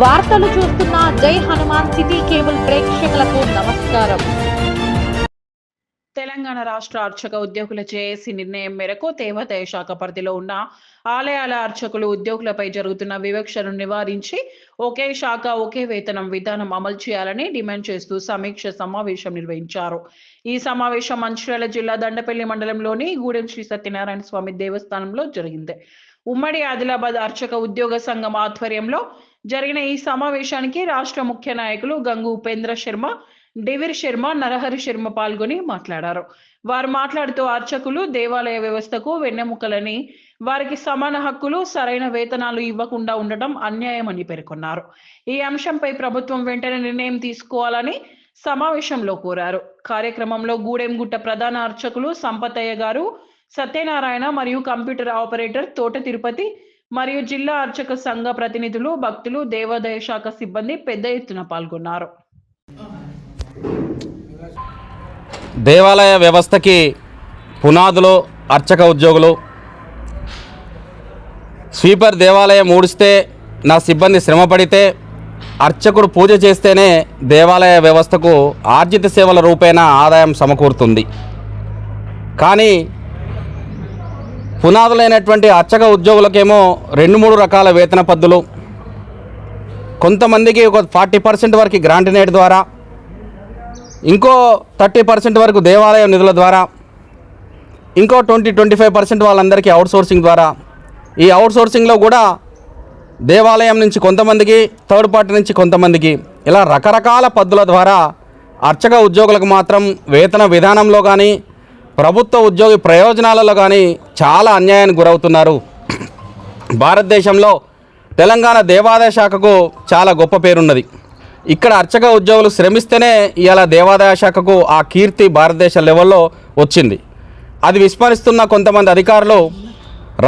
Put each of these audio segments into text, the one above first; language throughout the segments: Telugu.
వార్తలు చూస్తున్న జై హనుమాన్ సిటీ కేబుల్ ప్రేక్షకులకు నమస్కారం. తెలంగాణ రాష్ట్ర అర్చక ఉద్యోగుల జేఏసీ నిర్ణయం మేరకు దేవాదాయ శాఖ పరిధిలో ఉన్న ఆలయాల అర్చకులు ఉద్యోగులపై జరుగుతున్న వివక్షను నివారించి ఒకే శాఖ ఒకే వేతనం విధానం అమలు చేయాలని డిమాండ్ చేస్తూ సమీక్ష సమావేశం నిర్వహించారు. ఈ సమావేశం మంచిర్యాల జిల్లా దండపల్లి మండలంలోని గూడెం శ్రీ సత్యనారాయణ స్వామి దేవస్థానంలో జరిగింది. ఉమ్మడి ఆదిలాబాద్ అర్చక ఉద్యోగ సంఘం ఆధ్వర్యంలో జరిగిన ఈ సమావేశానికి రాష్ట్ర ముఖ్య నాయకులు గంగు ఉపేంద్ర శర్మ డివిర్ శర్మ నరహరి శర్మ పాల్గొని మాట్లాడారు. వారు మాట్లాడుతూ అర్చకులు దేవాలయ వ్యవస్థకు వెన్నెముకలని వారికి సమాన హక్కులు సరైన వేతనాలు ఇవ్వకుండా ఉండటం అన్యాయమని పేర్కొన్నారు. ఈ అంశంపై ప్రభుత్వం వెంటనే నిర్ణయం తీసుకోవాలని సమావేశంలో కోరారు. కార్యక్రమంలో గూడెంగుట్ట ప్రధాన అర్చకులు సంపతయ్య గారు సత్యనారాయణ మరియు కంప్యూటర్ ఆపరేటర్ తోట తిరుపతి మరియు జిల్లా అర్చక సంఘ ప్రతినిధులు భక్తులు దేవాదాయ శాఖ సిబ్బంది పెద్ద ఎత్తున పాల్గొన్నారు. దేవాలయ వ్యవస్థకి పునాదులు అర్చక ఉద్యోగులు. స్వీపర్ దేవాలయం ఊడిస్తే నా సిబ్బంది శ్రమ పడితే అర్చకుడు పూజ చేస్తేనే దేవాలయ వ్యవస్థకు ఆర్జిత సేవల రూపేణ ఆదాయం సమకూరుతుంది. కానీ పునాదులైనటువంటి అర్చక ఉద్యోగులకేమో రెండు మూడు రకాల వేతన పద్ధతులు కొంతమందికి ఒక ఫార్టీ పర్సెంట్ వరకు గ్రాంటినేట్ ద్వారా ఇంకో థర్టీ పర్సెంట్ వరకు దేవాలయం నిధుల ద్వారా ఇంకో ట్వంటీ ట్వంటీ ఫైవ్ పర్సెంట్ వాళ్ళందరికీ అవుట్ సోర్సింగ్ ద్వారా. ఈ అవుట్ సోర్సింగ్లో కూడా దేవాలయం నుంచి కొంతమందికి థర్డ్ పార్టీ నుంచి కొంతమందికి ఇలా రకరకాల పద్ధతుల ద్వారా అర్చక ఉద్యోగులకు మాత్రం వేతన విధానంలో కానీ ప్రభుత్వ ఉద్యోగి ప్రయోజనాలలో కానీ చాలా అన్యాయానికి గురవుతున్నారు. భారతదేశంలో తెలంగాణ దేవాదాయ శాఖకు చాలా గొప్ప పేరున్నది. ఇక్కడ అర్చక ఉద్యోగులు శ్రమిస్తేనే ఇలా దేవాదాయ శాఖకు ఆ కీర్తి భారతదేశ లెవెల్లో వచ్చింది. అది విస్మరిస్తున్న కొంతమంది అధికారులు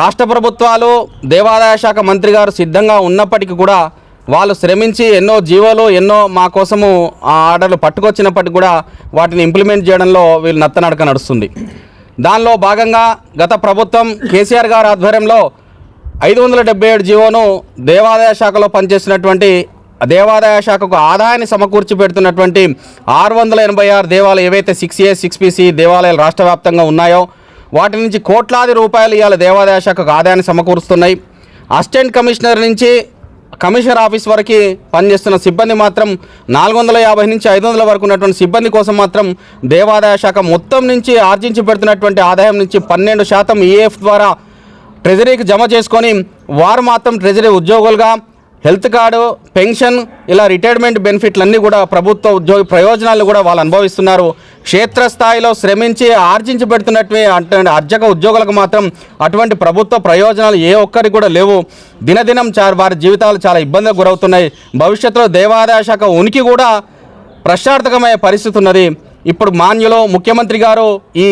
రాష్ట్ర ప్రభుత్వాలు దేవాదాయ శాఖ మంత్రి గారు సిద్ధంగా ఉన్నప్పటికీ కూడా వాళ్ళు శ్రమించి ఎన్నో జీవోలు ఎన్నో మా కోసము ఆ ఆర్డర్లు పట్టుకొచ్చినప్పటికీ కూడా వాటిని ఇంప్లిమెంట్ చేయడంలో వీళ్ళు నత్తనడక నడుస్తుంది. దానిలో భాగంగా గత ప్రభుత్వం కేసీఆర్ గారి ఆధ్వర్యంలో ఐదు వందల డెబ్బై ఏడు జీవోను దేవాదాయ శాఖలో పనిచేసినటువంటి దేవాదాయ శాఖకు ఆదాయాన్ని సమకూర్చి పెడుతున్నటువంటి ఆరు వందల ఎనభై ఆరు దేవాలయాలు ఏవైతే సిక్స్ ఏ సిక్స్ పిసి దేవాలయాలు రాష్ట్ర వ్యాప్తంగా ఉన్నాయో వాటి నుంచి కోట్లాది రూపాయలు ఇవాళ దేవాదాయ శాఖకు ఆదాయాన్ని సమకూరుస్తున్నాయి. అసిస్టెంట్ కమిషనర్ నుంచి కమిషనర్ ఆఫీస్ వరకు పనిచేస్తున్న సిబ్బంది మాత్రం నాలుగు వందల యాభై నుంచి ఐదు వందల వరకు ఉన్నటువంటి సిబ్బంది కోసం మాత్రం దేవాదాయ శాఖ మొత్తం నుంచి ఆర్జించి పెడుతున్నటువంటి ఆదాయం నుంచి పన్నెండు శాతం ఈఎఫ్ ద్వారా ట్రెజరీకి జమ చేసుకొని వారు మాత్రం ట్రెజరీ ఉద్యోగులుగా హెల్త్ కార్డు పెన్షన్ ఇలా రిటైర్మెంట్ బెనిఫిట్లన్నీ కూడా ప్రభుత్వ ఉద్యోగ ప్రయోజనాలు కూడా వాళ్ళు అనుభవిస్తున్నారు. క్షేత్రస్థాయిలో శ్రమించి ఆర్జించి పెడుతున్నట్టు అంటే అర్జక ఉద్యోగులకు మాత్రం అటువంటి ప్రభుత్వ ప్రయోజనాలు ఏ ఒక్కరికి కూడా లేవు. దినదినం చా వారి జీవితాలు చాలా ఇబ్బందికి గురవుతున్నాయి. భవిష్యత్తులో దేవాదాయ శాఖ ఉనికి కూడా ప్రశ్నార్థకమయ్యే పరిస్థితి ఉన్నది. ఇప్పుడు మాన్యులో ముఖ్యమంత్రి గారు ఈ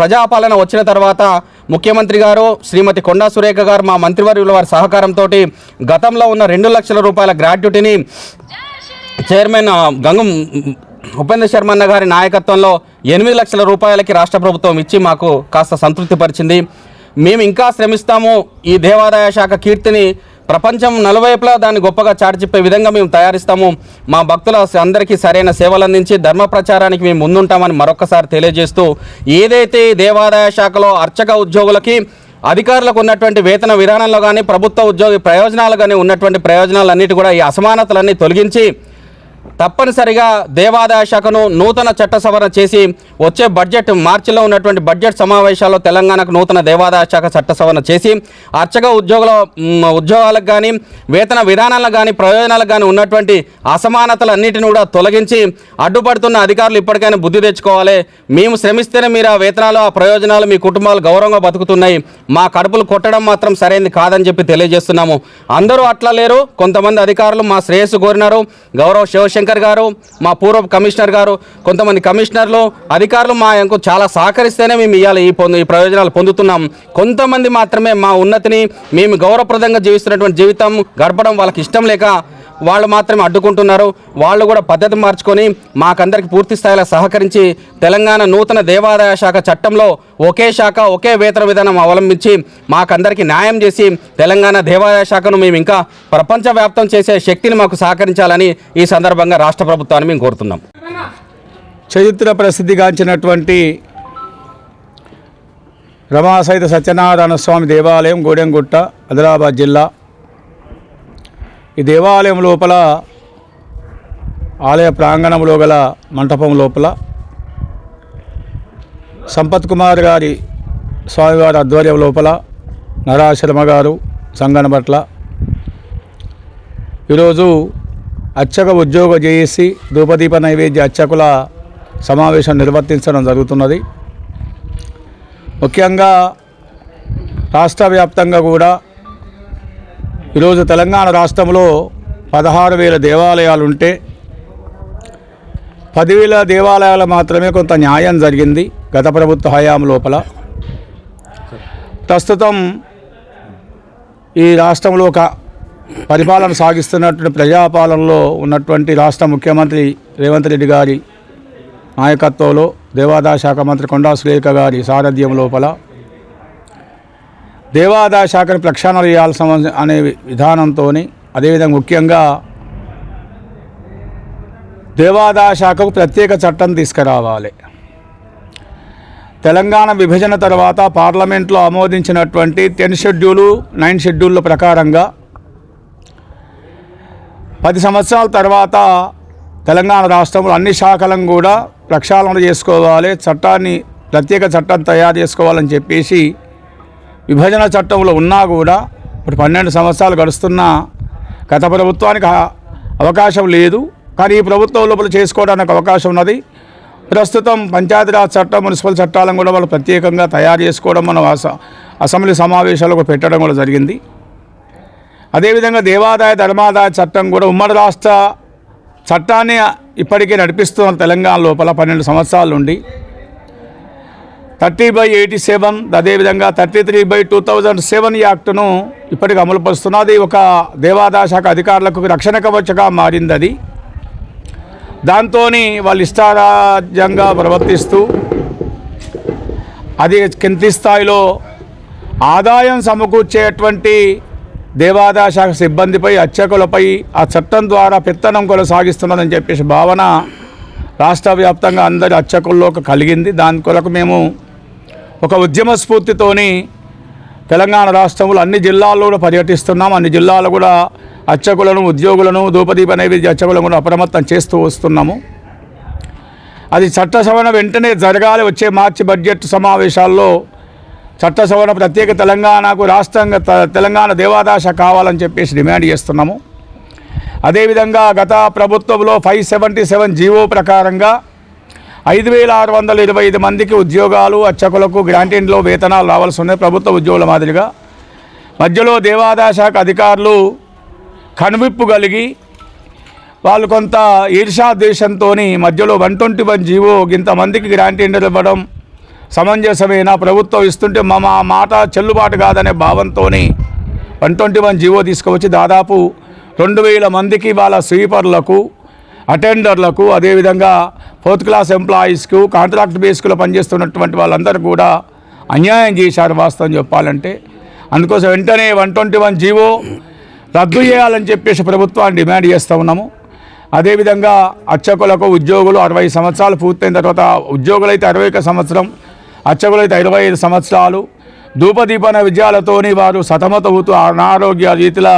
ప్రజాపాలన వచ్చిన తర్వాత ముఖ్యమంత్రి గారు శ్రీమతి కొండా సురేఖ గారు మా మంత్రివర్యుల వారి సహకారంతో గతంలో ఉన్న రెండు లక్షల రూపాయల గ్రాట్యుటీని చైర్మన్ గంగం ఉపేంద్ర శర్మన్న గారి నాయకత్వంలో ఎనిమిది లక్షల రూపాయలకి రాష్ట్ర ప్రభుత్వం ఇచ్చి మాకు కాస్త సంతృప్తిపరిచింది. మేము ఇంకా శ్రమిస్తాము. ఈ దేవాదాయ శాఖ కీర్తిని ప్రపంచం నలువైపులా దాన్ని గొప్పగా చాటిచెప్పే విధంగా మేము తయారిస్తాము. మా భక్తుల అందరికీ సరైన సేవలు అందించి ధర్మ ప్రచారానికి మేము ముందుంటామని మరొకసారి తెలియజేస్తూ ఏదైతే దేవాదాయ శాఖలో అర్చక ఉద్యోగులకి అధికారులకు ఉన్నటువంటి వేతన విధానంలో కానీ ప్రభుత్వ ఉద్యోగి ప్రయోజనాలు కానీ ఉన్నటువంటి ప్రయోజనాలన్నిటి కూడా ఈ అసమానతలన్నీ తొలగించి తప్పనిసరిగా దేవాదాయ శాఖను నూతన చట్ట సవరణ చేసి వచ్చే బడ్జెట్ మార్చిలో ఉన్నటువంటి బడ్జెట్ సమావేశాల్లో తెలంగాణకు నూతన దేవాదాయ శాఖ చట్ట సవరణ చేసి అర్చక ఉద్యోగుల ఉద్యోగాలకు కానీ వేతన విధానాలకు కానీ ప్రయోజనాలకు కానీ ఉన్నటువంటి అసమానతలన్నిటిని కూడా తొలగించి అడ్డుపడుతున్న అధికారులు ఇప్పటికైనా బుద్ధి తెచ్చుకోవాలి. మేము శ్రమిస్తేనే మీరు ఆ వేతనాలు ఆ ప్రయోజనాలు మీ కుటుంబాలు గౌరవంగా బతుకుతున్నాయి. మా కడుపులు కొట్టడం మాత్రం సరైనది కాదని చెప్పి తెలియజేస్తున్నాము. అందరూ అట్లా లేరు. కొంతమంది అధికారులు మా శ్రేయస్సు కోరినారు. గౌరవ శివ శంకర్ గారు మా పూర్వ కమిషనర్ గారు కొంతమంది కమిషనర్లు అధికారులు మా యొక్క చాలా సహకరిస్తేనే మేము ఇవ్వాలి ఈ పొందు ఈ ప్రయోజనాలు పొందుతున్నాం. కొంతమంది మాత్రమే మా ఉన్నతిని మేము గౌరవప్రదంగా జీవిస్తున్నటువంటి జీవితం గడపడం వాళ్ళకి ఇష్టం లేక వాళ్ళు మాత్రమే అడ్డుకుంటున్నారు. వాళ్ళు కూడా పద్ధతి మార్చుకొని మాకందరికి పూర్తి స్థాయిలో సహకరించి తెలంగాణ నూతన దేవాదాయ శాఖ చట్టంలో ఒకే శాఖ ఒకే వేతన విధానం అవలంబించి మాకందరికీ న్యాయం చేసి తెలంగాణ దేవాదాయ శాఖను మేము ఇంకా ప్రపంచవ్యాప్తం చేసే శక్తిని మాకు సహకరించాలని ఈ సందర్భంగా రాష్ట్ర ప్రభుత్వాన్ని మేము కోరుతున్నాం. చరిత్ర ప్రసిద్ధిగాంచినటువంటి రమాసైత సత్యనారాయణ స్వామి దేవాలయం గూడెంగుట్ట ఆదిలాబాద్ జిల్లా ఈ దేవాలయం లోపల ఆలయ ప్రాంగణంలో గల మంటపం లోపల సంపత్ కుమార్ గారి స్వామివారి ఆధ్వర్యం లోపల నరాశర్మ గారు సంగన పట్ల ఈరోజు అర్చక ఉద్యోగ చేసి ధూపదీప నైవేద్య అర్చకుల సమావేశం నిర్వర్తించడం జరుగుతున్నది. ముఖ్యంగా రాష్ట్ర వ్యాప్తంగా కూడా ఈరోజు తెలంగాణ రాష్ట్రంలో పదహారు వేల దేవాలయాలు ఉంటే పదివేల దేవాలయాలు మాత్రమే కొంత న్యాయం జరిగింది గత ప్రభుత్వ హయాం లోపల. ప్రస్తుతం ఈ రాష్ట్రంలో ఒక పరిపాలన సాగిస్తున్నటువంటి ప్రజాపాలనలో ఉన్నటువంటి రాష్ట్ర ముఖ్యమంత్రి రేవంత్ రెడ్డి గారి నాయకత్వంలో దేవాదాయ శాఖ మంత్రి కొండా సులేఖ గారి సారథ్యం లోపల దేవాదాయ శాఖను ప్రక్షాళన చేయాల్సిన అనే విధానంతో అదేవిధంగా ముఖ్యంగా దేవాదాయ శాఖకు ప్రత్యేక చట్టం తీసుకురావాలి. తెలంగాణ విభజన తర్వాత పార్లమెంట్లో ఆమోదించినటువంటి టెన్ షెడ్యూలు నైన్ షెడ్యూళ్ళ ప్రకారంగా పది సంవత్సరాల తర్వాత తెలంగాణ రాష్ట్రంలో అన్ని శాఖలను కూడా ప్రక్షాళన చేసుకోవాలి చట్టాన్ని ప్రత్యేక చట్టం తయారు చేసుకోవాలని చెప్పేసి విభజన చట్టంలో ఉన్నా కూడా ఇప్పుడు పన్నెండు సంవత్సరాలు గడుస్తున్నా గత ప్రభుత్వానికి అవకాశం లేదు. కానీ ఈ ప్రభుత్వం లోపల చేసుకోవడానికి అవకాశం ఉన్నది. ప్రస్తుతం పంచాయతీరాజ్ చట్టం మున్సిపల్ చట్టాలను కూడా వాళ్ళు ప్రత్యేకంగా తయారు చేసుకోవడం మనం అస- అసెంబ్లీ సమావేశాలకు పెట్టడం కూడా జరిగింది. అదేవిధంగా దేవాదాయ ధర్మాదాయ చట్టం కూడా ఉమ్మడి రాష్ట్ర చట్టాన్ని ఇప్పటికే నడిపిస్తున్న తెలంగాణ లోపల పన్నెండు సంవత్సరాల నుండి. థర్టీ బై ఎయిటీ సెవెన్ అదేవిధంగా thirty three by two thousand seven యాక్ట్ను ఇప్పటికి అమలుపరుస్తున్నది. ఒక దేవాదాయ శాఖ అధికారులకు రక్షణ కవచగా మారింది అది దాంతో వాళ్ళు ఇష్టారాజ్యంగా ప్రవర్తిస్తూ అది కింది స్థాయిలో ఆదాయం సమకూర్చేటువంటి దేవాదాయ శాఖ సిబ్బందిపై అర్చకులపై ఆ చట్టం ద్వారా పెత్తనం కొనసాగిస్తున్నదని చెప్పేసి భావన రాష్ట్ర వ్యాప్తంగా అందరి అర్చకుల్లో కలిగింది. దాని కొరకు మేము ఒక ఉద్యమ స్ఫూర్తితోని తెలంగాణ రాష్ట్రంలో అన్ని జిల్లాల్లో కూడా పర్యటిస్తున్నాం. అన్ని జిల్లాల్లో కూడా అర్చకులను ఉద్యోగులను ధూపదీప నైవేద్య అర్చకులను కూడా అప్రమత్తం చేస్తూ వస్తున్నాము. అది చట్ట సవరణ వెంటనే జరగాలి. వచ్చే మార్చి బడ్జెట్ సమావేశాల్లో చట్ట సవరణ ప్రత్యేక తెలంగాణకు రాష్ట్రంగా త- తెలంగాణ దేవాదాశ కావాలని చెప్పేసి డిమాండ్ చేస్తున్నాము. అదేవిధంగా గత ప్రభుత్వంలో ఫైవ్ సెవెంటీ సెవెన్ జీవో ప్రకారంగా ఐదు వేల ఆరు వందల ఇరవై ఐదు మందికి ఉద్యోగాలు అర్చకులకు గ్రాంటీన్లో వేతనాలు రావాల్సి ఉన్నాయి ప్రభుత్వ ఉద్యోగుల మాదిరిగా. మధ్యలో దేవాదాయ శాఖ అధికారులు కనువిప్పు కలిగి వాళ్ళు కొంత ఈర్షాద్వేషంతో మధ్యలో వన్ ట్వంటీ వన్ జీవో ఇంతమందికి గ్రాంటీన్లు ఇవ్వడం సమంజసమేనా? ప్రభుత్వం ఇస్తుంటే మా మా మాట చెల్లుబాటు కాదనే భావంతో వన్ ట్వంటీ వన్ జీవో తీసుకువచ్చి దాదాపు రెండు వేల మందికి వాళ్ళ స్వీపర్లకు అటెండర్లకు అదేవిధంగా ఫోర్త్ క్లాస్ ఎంప్లాయీస్కు కాంట్రాక్ట్ బేస్కులో పనిచేస్తున్నటువంటి వాళ్ళందరూ కూడా అన్యాయం చేశారు వాస్తవం చెప్పాలంటే. అందుకోసం వెంటనే వన్ ట్వంటీ వన్ జీవో రద్దు చేయాలని చెప్పేసి ప్రభుత్వాన్ని డిమాండ్ చేస్తూ ఉన్నాము. అదేవిధంగా అర్చకులకు ఉద్యోగులు అరవై సంవత్సరాలు పూర్తయిన తర్వాత ఉద్యోగులైతే అరవై ఒక సంవత్సరం అర్చకులైతే ఇరవై ఐదు సంవత్సరాలు. ధూపదీపన విజయాలతోని వారు సతమతవుతూ అనారోగ్య రీతిలో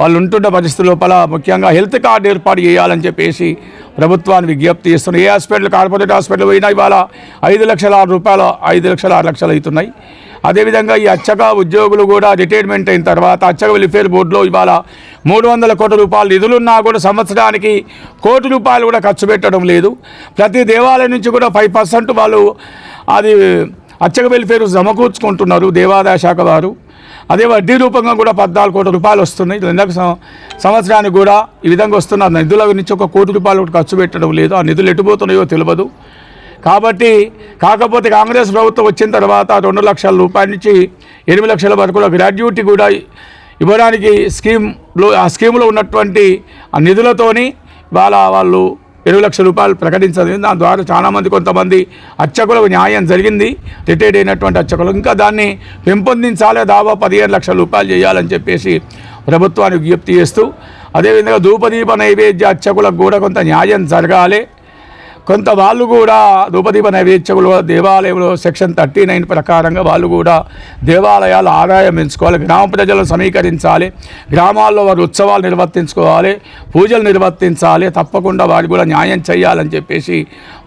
వాళ్ళు ఉంటున్న పరిస్థితుల లోపల ముఖ్యంగా హెల్త్ కార్డు ఏర్పాటు చేయాలని చెప్పేసి ప్రభుత్వాన్ని విజ్ఞప్తి చేస్తున్నాయి. ఏ హాస్పిటల్ కార్పొరేట్ హాస్పిటల్ పోయినా ఇవాళ ఐదు లక్షల ఆరు రూపాయలు ఐదు లక్షల ఆరు లక్షలు అవుతున్నాయి. అదేవిధంగా ఈ అచ్చక ఉద్యోగులు కూడా రిటైర్మెంట్ అయిన తర్వాత అచ్చక వెల్ఫేర్ బోర్డులో ఇవాళ మూడు వందల కోట్ల రూపాయలు నిధులున్నా కూడా సంవత్సరానికి కోటి రూపాయలు కూడా ఖర్చు పెట్టడం లేదు. ప్రతి దేవాలయం నుంచి కూడా ఫైవ్ పర్సెంట్ వాళ్ళు అది అచ్చక వెల్ఫేర్ సమకూర్చుకుంటున్నారు దేవాదాయ శాఖ వారు. అదే వడ్డీ రూపంగా కూడా పద్నాలుగు కోట్ల రూపాయలు వస్తున్నాయి. రెండవ సంవత్సరానికి కూడా ఈ విధంగా వస్తున్న నిధుల నుంచి ఒక కోటి రూపాయలు ఖర్చు పెట్టడం లేదు. ఆ నిధులు ఎటుపోతున్నాయో తెలియదు కాబట్టి కాకపోతే కాంగ్రెస్ ప్రభుత్వం వచ్చిన తర్వాత రెండు లక్షల రూపాయల నుంచి ఎనిమిది లక్షల వరకు కూడా గ్రాడ్యుయేటీ కూడా ఇవ్వడానికి స్కీమ్లో ఆ స్కీమ్లో ఉన్నటువంటి ఆ నిధులతోని వాళ్ళ వాళ్ళు ఏడు లక్షల రూపాయలు ప్రకటించదు దాని ద్వారా చాలామంది కొంతమంది అర్చకులకు న్యాయం జరిగింది. రిటైర్డ్ అయినటువంటి అర్చకులు ఇంకా దాన్ని పెంపొందించాలి. దాదాపు పదిహేను లక్షల రూపాయలు చేయాలని చెప్పేసి ప్రభుత్వానికి విజ్ఞప్తి చేస్తూ అదేవిధంగా ధూపదీప నైవేద్య అర్చకులకు కూడా కొంత న్యాయం జరగాలి. కొంత వాళ్ళు కూడా ధూపదీప నైవేద్యకులు దేవాలయంలో సెక్షన్ థర్టీ నైన్ ప్రకారంగా వాళ్ళు కూడా దేవాలయాల ఆదాయం పెంచుకోవాలి గ్రామ ప్రజలను సమీకరించాలి గ్రామాల్లో వారు ఉత్సవాలు నిర్వర్తించుకోవాలి పూజలు నిర్వర్తించాలి తప్పకుండా వారికి కూడా న్యాయం చేయాలని చెప్పేసి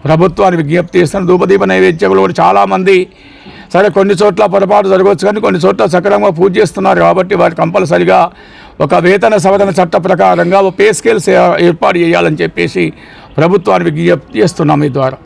ప్రభుత్వాన్ని విజ్ఞప్తి చేస్తాను ధూపదీప నైవేద్యకులు కూడా చాలామంది సరే కొన్ని చోట్ల పొరపాటు జరగవచ్చు కానీ కొన్ని చోట్ల సక్రమంగా పూజ చేస్తున్నారు కాబట్టి వారు కంపల్సరిగా ఒక వేతన సవరణ చట్ట ప్రకారంగా ఒక పే స్కేల్స్ ఏర్పాటు చేయాలని చెప్పేసి ప్రభుత్వాన్ని విజ్ఞప్తి చేస్తున్నాం ఈ ద్వారా.